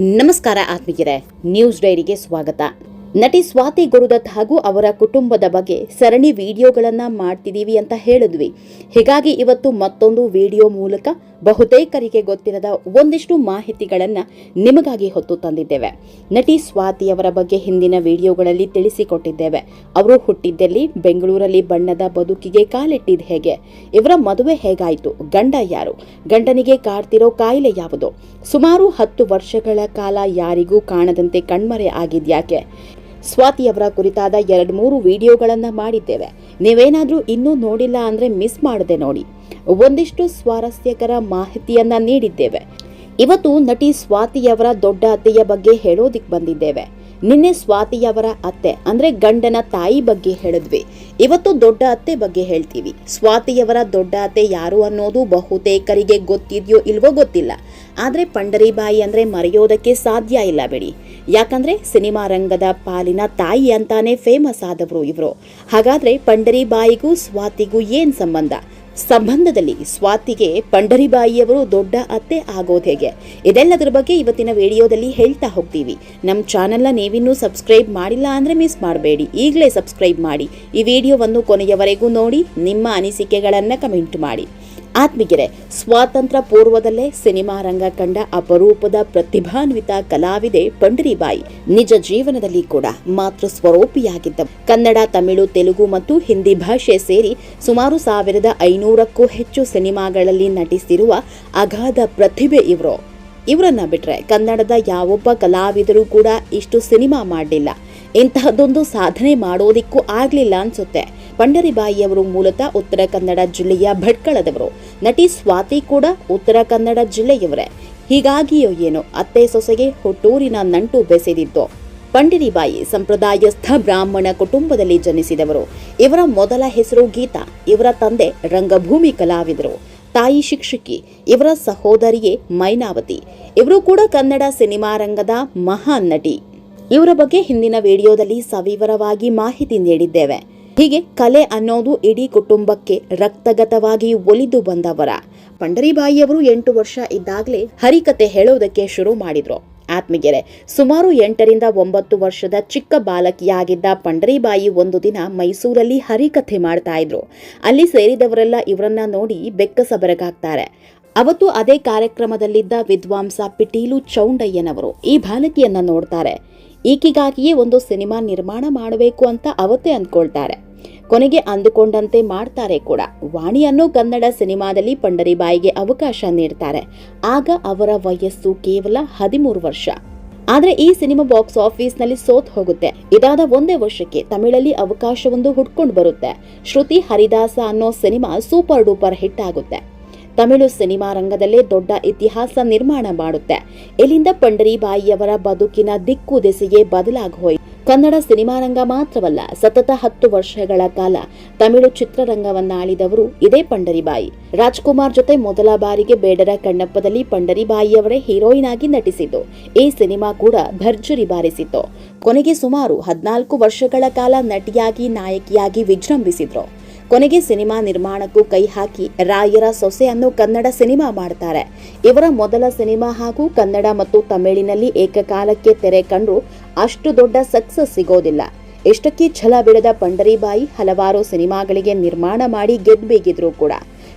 ನಮಸ್ಕಾರ ಆತ್ಮೀಯರೇ, ನ್ಯೂಸ್ ಡೈರಿಗೆ ಸ್ವಾಗತ. ನಟಿ ಸ್ವಾತಿ ಗುರುದತ್ ಹಾಗೂ ಅವರ ಕುಟುಂಬದ ಬಗ್ಗೆ ಸರಣಿ ವಿಡಿಯೋಗಳನ್ನು ಮಾಡ್ತಿದ್ದೀವಿ ಅಂತ ಹೇಳಿದ್ವಿ. ಹೀಗಾಗಿ ಇವತ್ತು ಮತ್ತೊಂದು ವಿಡಿಯೋ ಮೂಲಕ ಬಹುತೇಕರಿಗೆ ಗೊತ್ತಿರದ ಒಂದಿಷ್ಟು ಮಾಹಿತಿಗಳನ್ನು ನಿಮಗಾಗಿ ಹೊತ್ತು ತಂದಿದ್ದೇವೆ. ನಟಿ ಸ್ವಾತಿಯವರ ಬಗ್ಗೆ ಹಿಂದಿನ ವಿಡಿಯೋಗಳಲ್ಲಿ ತಿಳಿಸಿಕೊಟ್ಟಿದ್ದೇವೆ. ಅವರು ಹುಟ್ಟಿದ್ದಲ್ಲಿ ಬೆಂಗಳೂರಲ್ಲಿ ಬಣ್ಣದ ಬದುಕಿಗೆ ಕಾಲಿಟ್ಟಿದ್ದು ಹೇಗೆ? ಇವರ ಮದುವೆ ಹೇಗಾಯಿತು? ಗಂಡ ಯಾರು? ಗಂಡನಿಗೆ ಕಾಡ್ತಿರೋ ಕಾಯಿಲೆ ಯಾವುದು? ಸುಮಾರು ಹತ್ತು ವರ್ಷಗಳ ಕಾಲ ಯಾರಿಗೂ ಕಾಣದಂತೆ ಕಣ್ಮರೆ ಆಗಿದ್ಯಾಕೆ? ಸ್ವಾತಿಯವರ ಕುರಿತಾದ ಎರಡು ಮೂರು ವಿಡಿಯೋಗಳನ್ನು ಮಾಡಿದ್ದೇವೆ. ನೀವೇನಾದರೂ ಇನ್ನೂ ನೋಡಿಲ್ಲ ಅಂದರೆ ಮಿಸ್ ಮಾಡದೆ ನೋಡಿ. ಒಂದಿಷ್ಟು ಸ್ವಾರಸ್ಯಕರ ಮಾಹಿತಿಯನ್ನ ನೀಡಿದ್ದೇವೆ. ಇವತ್ತು ನಟಿ ಸ್ವಾತಿಯವರ ದೊಡ್ಡ ಅತ್ತೆಯ ಬಗ್ಗೆ ಹೇಳೋದಿಕ್ ಬಂದಿದ್ದೇವೆ. ನಿನ್ನೆ ಸ್ವಾತಿಯವರ ಅತ್ತೆ, ಅಂದ್ರೆ ಗಂಡನ ತಾಯಿ ಬಗ್ಗೆ ಹೇಳಿದ್ವಿ. ಇವತ್ತು ದೊಡ್ಡ ಅತ್ತೆ ಬಗ್ಗೆ ಹೇಳ್ತೀವಿ. ಸ್ವಾತಿಯವರ ದೊಡ್ಡ ಅತ್ತೆ ಯಾರು ಅನ್ನೋದು ಬಹುತೇಕರಿಗೆ ಗೊತ್ತಿದೆಯೋ ಇಲ್ವೋ ಗೊತ್ತಿಲ್ಲ. ಆದ್ರೆ ಪಂಡರಿಬಾಯಿ ಅಂದ್ರೆ ಮರೆಯೋದಕ್ಕೆ ಸಾಧ್ಯ ಇಲ್ಲ ಬಿಡಿ. ಯಾಕಂದ್ರೆ ಸಿನಿಮಾ ರಂಗದ ಪಾಲಿನ ತಾಯಿ ಅಂತಾನೆ ಫೇಮಸ್ ಆದವರು ಇವರು. ಹಾಗಾದ್ರೆ ಪಂಡರಿಬಾಯಿಗೂ ಸ್ವಾತಿಗೂ ಏನ್ ಸಂಬಂಧ? ಸಂಬಂಧದಲ್ಲಿ ಸ್ವಾತಿಗೆ ಪಂಡರಿಬಾಯಿಯವರು ದೊಡ್ಡ ಅತ್ತೆ ಆಗೋದು ಹೇಗೆ? ಇದೆಲ್ಲದರ ಬಗ್ಗೆ ಇವತ್ತಿನ ವಿಡಿಯೋದಲ್ಲಿ ಹೇಳ್ತಾ ಹೋಗ್ತೀವಿ. ನಮ್ಮ ಚಾನೆಲ್ನ ನೀವಿನ್ನೂ ಸಬ್ಸ್ಕ್ರೈಬ್ ಮಾಡಿಲ್ಲ ಅಂದರೆ ಮಿಸ್ ಮಾಡಬೇಡಿ. ಈಗಲೇ ಸಬ್ಸ್ಕ್ರೈಬ್ ಮಾಡಿ. ಈ ವಿಡಿಯೋವನ್ನು ಕೊನೆಯವರೆಗೂ ನೋಡಿ, ನಿಮ್ಮ ಅನಿಸಿಕೆಗಳನ್ನು ಕಮೆಂಟ್ ಮಾಡಿ. ಆತ್ಮೀಗೆರೆ ಸ್ವಾತಂತ್ರ್ಯ ಪೂರ್ವದಲ್ಲೇ ಸಿನಿಮಾ ರಂಗ ಕಂಡ ಅಪರೂಪದ ಪ್ರತಿಭಾನ್ವಿತ ಕಲಾವಿದೆ ಪಂಡರಿಬಾಯಿ ನಿಜ ಜೀವನದಲ್ಲಿ ಕೂಡ ಮಾತೃ ಸ್ವರೂಪಿಯಾಗಿದ್ದ. ಕನ್ನಡ, ತಮಿಳು, ತೆಲುಗು ಮತ್ತು ಹಿಂದಿ ಭಾಷೆ ಸೇರಿ ಸುಮಾರು ಸಾವಿರದ ಐನೂರಕ್ಕೂ ಹೆಚ್ಚು ಸಿನಿಮಾಗಳಲ್ಲಿ ನಟಿಸಿರುವ ಅಗಾಧ ಪ್ರತಿಭೆ ಇವರು. ಇವರನ್ನ ಬಿಟ್ರೆ ಕನ್ನಡದ ಯಾವೊಬ್ಬ ಕಲಾವಿದರು ಕೂಡ ಇಷ್ಟು ಸಿನಿಮಾ ಮಾಡಲಿಲ್ಲ ಇಂತಹದ್ದೊಂದು ಸಾಧನೆ ಮಾಡೋದಿಕ್ಕೂ ಆಗ್ಲಿಲ್ಲ ಅನ್ಸುತ್ತೆ. ಪಂಡರಿಬಾಯಿಯವರು ಮೂಲತಃ ಉತ್ತರ ಕನ್ನಡ ಜಿಲ್ಲೆಯ ಭಟ್ಕಳದವರು. ನಟಿ ಸ್ವಾತಿ ಕೂಡ ಉತ್ತರ ಕನ್ನಡ ಜಿಲ್ಲೆಯವರೇ. ಹೀಗಾಗಿಯೋ ಏನೋ ಅತ್ತೆ ಸೊಸೆಗೆ ಹುಟ್ಟೂರಿನ ನಂಟು ಬೆಸೆದಿತ್ತು. ಪಂಡರಿಬಾಯಿ ಸಂಪ್ರದಾಯಸ್ಥ ಬ್ರಾಹ್ಮಣ ಕುಟುಂಬದಲ್ಲಿ ಜನಿಸಿದವರು. ಇವರ ಮೊದಲ ಹೆಸರು ಗೀತಾ, ಇವರ ತಂದೆ ರಂಗಭೂಮಿ ಕಲಾವಿದರು. ತಾಯಿ ಶಿಕ್ಷಕಿ, ಇವರ ಸಹೋದರಿಯೇ ಮೈನಾವತಿ. ಇವರು ಕೂಡ ಕನ್ನಡ ಸಿನಿಮಾ ರಂಗದ ಮಹಾನ್ ನಟಿ. ಇವರ ಬಗ್ಗೆ ಹಿಂದಿನ ವಿಡಿಯೋದಲ್ಲಿ ಸವಿವರವಾಗಿ ಮಾಹಿತಿ ನೀಡಿದ್ದೇವೆ. ಹೀಗೆ ಕಲೆ ಅನ್ನೋದು ಇಡೀ ಕುಟುಂಬಕ್ಕೆ ರಕ್ತಗತವಾಗಿ ಒಲಿದು ಬಂದವರ. ಪಂಡರಿಬಾಯಿಯವರು ಎಂಟು ವರ್ಷ ಇದ್ದಾಗಲೇ ಹರಿಕತೆ ಹೇಳೋದಕ್ಕೆ ಶುರು ಮಾಡಿದ್ರು. ಆತ್ಮಗೆರೆ ಸುಮಾರು ಎಂಟರಿಂದ ಒಂಬತ್ತು ವರ್ಷದ ಚಿಕ್ಕ ಬಾಲಕಿಯಾಗಿದ್ದ ಪಂಡರಿಬಾಯಿ ಒಂದು ದಿನ ಮೈಸೂರಲ್ಲಿ ಹರಿಕಥೆ ಮಾಡ್ತಾ ಇದ್ರು. ಅಲ್ಲಿ ಸೇರಿದವರೆಲ್ಲ ಇವರನ್ನ ನೋಡಿ ಬೆಕ್ಕಸಬರಗಾಗ್ತಾರೆ ಅವತ್ತು ಅದೇ ಕಾರ್ಯಕ್ರಮದಲ್ಲಿದ್ದ ವಿದ್ವಾಂಸ ಪಿಟೀಲು ಚೌಂಡಯ್ಯನವರು ಈ ಬಾಲಕಿಯನ್ನ ನೋಡ್ತಾರೆ. ಈಕೆಗಾಗಿಯೇ ಒಂದು ಸಿನಿಮಾ ನಿರ್ಮಾಣ ಮಾಡಬೇಕು ಅಂತ ಅವತ್ತೇ ಅಂದ್ಕೊಳ್ತಾರೆ. ಕೊನೆಗೆ ಅಂದುಕೊಂಡಂತೆ ಮಾಡ್ತಾರೆ ಕೂಡ. ವಾಣಿಯನ್ನು ಕನ್ನಡ ಸಿನಿಮಾದಲ್ಲಿ ಪಂಡರಿಬಾಯಿಗೆ ಅವಕಾಶ ನೀಡ್ತಾರೆ. ಆಗ ಅವರ ವಯಸ್ಸು ಕೇವಲ ಹದಿಮೂರು ವರ್ಷ. ಆದ್ರೆ ಈ ಸಿನಿಮಾ ಬಾಕ್ಸ್ ಆಫೀಸ್ನಲ್ಲಿ ಸೋತ್ ಹೋಗುತ್ತೆ. ಇದಾದ ಒಂದೇ ವರ್ಷಕ್ಕೆ ತಮಿಳಲ್ಲಿ ಅವಕಾಶವೊಂದು ಹುಡ್ಕೊಂಡು ಬರುತ್ತೆ. ಶ್ರುತಿ ಹರಿದಾಸ ಅನ್ನೋ ಸಿನಿಮಾ ಸೂಪರ್ ಡೂಪರ್ ಹಿಟ್ ಆಗುತ್ತೆ. ತಮಿಳು ಸಿನಿಮಾ ರಂಗದಲ್ಲೇ ದೊಡ್ಡ ಇತಿಹಾಸ ನಿರ್ಮಾಣ ಮಾಡುತ್ತೆ. ಇಲ್ಲಿಂದ ಪಂಡರಿಬಾಯಿಯವರ ಬದುಕಿನ ದಿಕ್ಕು ದೆಸೆಗೆ ಬದಲಾಗಿ ಕನ್ನಡ ಸಿನಿಮಾರಂಗ ಮಾತ್ರವಲ್ಲ, ಸತತ ಹತ್ತು ವರ್ಷಗಳ ಕಾಲ ತಮಿಳು ಚಿತ್ರರಂಗವನ್ನ ಆಳಿದವರು ಇದೇ ಪಂಡರಿಬಾಯಿ. ರಾಜ್ಕುಮಾರ್ ಜೊತೆ ಮೊದಲ ಬಾರಿಗೆ ಬೇಡರ ಕಣ್ಣಪ್ಪದಲ್ಲಿ ಪಂಡರಿಬಾಯಿಯವರೇ ಹೀರೋಯಿನ್ ಆಗಿ ನಟಿಸಿದ್ದು. ಈ ಸಿನಿಮಾ ಕೂಡ ಭರ್ಜರಿ ಬಾರಿಸಿತ್ತು. ಕೊನೆಗೆ ಸುಮಾರು ಹದಿನಾಲ್ಕು ವರ್ಷಗಳ ಕಾಲ ನಟಿಯಾಗಿ, ನಾಯಕಿಯಾಗಿ ವಿಜೃಂಭಿಸಿದ್ರು. ಕೊನೆಗೆ ಸಿನಿಮಾ ನಿರ್ಮಾಣಕ್ಕೂ ಕೈ ಹಾಕಿ ರಾಯರ ಸೊಸೆಯನ್ನು ಕನ್ನಡ ಸಿನಿಮಾ ಮಾಡ್ತಾರೆ. ಇವರ ಮೊದಲ ಸಿನಿಮಾ ಹಾಗೂ ಕನ್ನಡ ಮತ್ತು ತಮಿಳಿನಲ್ಲಿ ಏಕಕಾಲಕ್ಕೆ ತೆರೆ ಕಂಡು ಅಷ್ಟು ದೊಡ್ಡ ಸಕ್ಸಸ್ ಸಿಗೋದಿಲ್ಲ. ಇಷ್ಟಕ್ಕೆ ಛಲ ಬಿಡದ ಪಂಡರಿಬಾಯಿ ಹಲವಾರು ಸಿನಿಮಾಗಳಿಗೆ ನಿರ್ಮಾಣ ಮಾಡಿ ಗೆದ್ಬೇಗಿದ್ರು ಕೂಡ.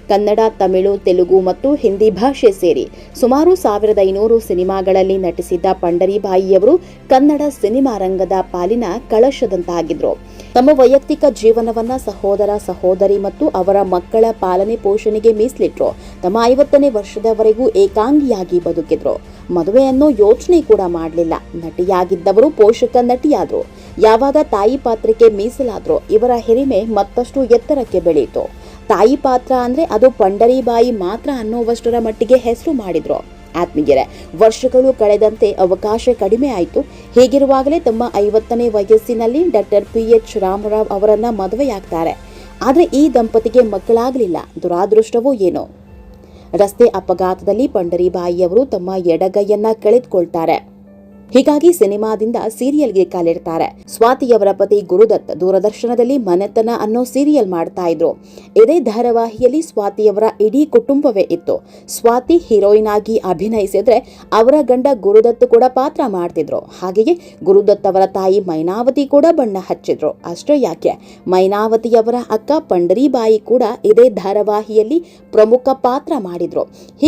ಕನ್ನಡ, ತಮಿಳು, ತೆಲುಗು ಮತ್ತು ಹಿಂದಿ ಭಾಷೆ ಸೇರಿ ಸುಮಾರು ಸಾವಿರದ ಐನೂರು ಸಿನಿಮಾಗಳಲ್ಲಿ ನಟಿಸಿದ್ದ ಪಂಡರಿಬಾಯಿಯವರು ಕನ್ನಡ ಸಿನಿಮಾ ರಂಗದ ಪಾಲಿನ ಕಳಶದಂತಾಗಿದ್ರು. ತಮ್ಮ ವೈಯಕ್ತಿಕ ಜೀವನವನ್ನ ಸಹೋದರ, ಸಹೋದರಿ ಮತ್ತು ಅವರ ಮಕ್ಕಳ ಪಾಲನೆ ಪೋಷಣೆಗೆ ಮೀಸಲಿಟ್ರು. ತಮ್ಮ ಐವತ್ತನೇ ವರ್ಷದವರೆಗೂ ಏಕಾಂಗಿಯಾಗಿ ಬದುಕಿದ್ರು. ಮದುವೆಯನ್ನು ಯೋಚನೆ ಕೂಡ ಮಾಡಲಿಲ್ಲ. ನಟಿಯಾಗಿದ್ದವರು ಪೋಷಕ ನಟಿಯಾದ್ರು. ಯಾವಾಗ ತಾಯಿ ಪಾತ್ರಕ್ಕೆ ಮೀಸಲಾದ್ರು ಇವರ ಹಿರಿಮೆ ಮತ್ತಷ್ಟು ಎತ್ತರಕ್ಕೆ ಬೆಳೆಯಿತು ತಾಯಿ ಪಾತ್ರ ಅಂದರೆ ಅದು ಪಂಡರಿಬಾಯಿ ಮಾತ್ರ ಅನ್ನೋವಷ್ಟರ ಮಟ್ಟಿಗೆ ಹೆಸರು ಮಾಡಿದ್ರು. ಆತ್ಮೀಯರೇ, ವರ್ಷಗಳು ಕಳೆದಂತೆ ಅವಕಾಶ ಕಡಿಮೆ ಆಯಿತು. ಹೀಗಿರುವಾಗಲೇ ತಮ್ಮ ಐವತ್ತನೇ ವಯಸ್ಸಿನಲ್ಲಿ ಡಾಕ್ಟರ್ ಪಿ ಎಚ್ ರಾಮರಾವ್ ಅವರನ್ನು ಮದುವೆಯಾಗ್ತಾರೆ. ಆದರೆ ಈ ದಂಪತಿಗೆ ಮಕ್ಕಳಾಗಲಿಲ್ಲ. ದುರಾದೃಷ್ಟವೋ ಏನೋ. ರಸ್ತೆ ಅಪಘಾತದಲ್ಲಿ ಪಂಡರಿಬಾಯಿಯವರು ತಮ್ಮ ಎಡಗೈಯನ್ನು ಕಳೆದುಕೊಳ್ತಾರೆ. ಹೀಗಾಗಿ ಸಿನಿಮಾದಿಂದ ಸೀರಿಯಲ್ಗೆ ಕಾಲಿಡ್ತಾರೆ. ಸ್ವಾತಿಯವರ ಪತಿ ಗುರುದತ್ ದೂರದರ್ಶನದಲ್ಲಿ ಮನೆತನ ಅನ್ನೋ ಸೀರಿಯಲ್ ಮಾಡ್ತಾ ಇದ್ರು. ಇದೇ ಧಾರಾವಾಹಿಯಲ್ಲಿ ಸ್ವಾತಿಯವರ ಇಡೀ ಕುಟುಂಬವೇ ಇತ್ತು. ಸ್ವಾತಿ ಹೀರೋಯಿನ್ ಆಗಿ ಅಭಿನಯಿಸಿದ್ರೆ ಅವರ ಗಂಡ ಗುರುದತ್ ಕೂಡ ಪಾತ್ರ ಮಾಡ್ತಿದ್ರು. ಹಾಗೆಯೇ ಗುರುದತ್ ಅವರ ತಾಯಿ ಮೈನಾವತಿ ಕೂಡ ಬಣ್ಣ ಹಚ್ಚಿದ್ರು. ಅಷ್ಟೇ ಯಾಕೆ? ಮೈನಾವತಿಯವರ ಅಕ್ಕ ಪಂಡರಿಬಾಯಿ ಕೂಡ ಇದೇ ಧಾರಾವಾಹಿಯಲ್ಲಿ ಪ್ರಮುಖ ಪಾತ್ರ ಮಾಡಿದ್ರು.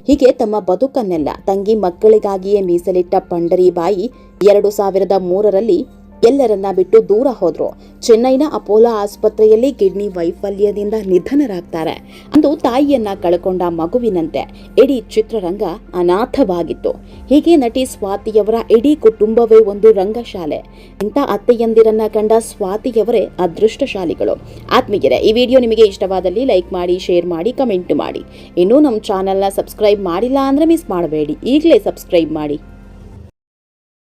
ಹೀಗೆ ತಮ್ಮ ಬದುಕನ್ನೆಲ್ಲ ತಂಗಿ ಮಕ್ಕಳಿಗಾಗಿಯೇ ಮೀಸಲಿಟ್ಟ ಪಂಡರಿಬಾಯಿ ಎರಡು ಸಾವಿರದ ಮೂರರಲ್ಲಿ ಎಲ್ಲರನ್ನ ಬಿಟ್ಟು ದೂರ ಹೋದ್ರು. ಚೆನ್ನೈನ ಅಪೋಲೋ ಆಸ್ಪತ್ರೆಯಲ್ಲಿ ಕಿಡ್ನಿ ವೈಫಲ್ಯದಿಂದ ನಿಧನರಾಗ್ತಾರೆ. ಅಂದು ತಾಯಿಯನ್ನ ಕಳ್ಕೊಂಡ ಮಗುವಿನಂತೆ ಇಡೀ ಚಿತ್ರರಂಗ ಅನಾಥವಾಗಿತ್ತು. ಹೀಗೆ ನಟಿ ಸ್ವಾತಿಯವರ ಇಡೀ ಕುಟುಂಬವೇ ಒಂದು ರಂಗಶಾಲೆ. ಇಂಥ ಅತ್ತೆಯಂದಿರನ್ನ ಕಂಡ ಸ್ವಾತಿಯವರೇ ಅದೃಷ್ಟಶಾಲಿಗಳು. ಆತ್ಮೀಯರೇ, ಈ ವಿಡಿಯೋ ನಿಮಗೆ ಇಷ್ಟವಾದಲ್ಲಿ ಲೈಕ್ ಮಾಡಿ, ಶೇರ್ ಮಾಡಿ, ಕಮೆಂಟ್ ಮಾಡಿ. ಇನ್ನೂ ನಮ್ಮ ಚಾನಲ್ನ ಸಬ್ಸ್ಕ್ರೈಬ್ ಮಾಡಿಲ್ಲ ಅಂದ್ರೆ ಮಿಸ್ ಮಾಡಬೇಡಿ. ಈಗಲೇ ಸಬ್ಸ್ಕ್ರೈಬ್ ಮಾಡಿ.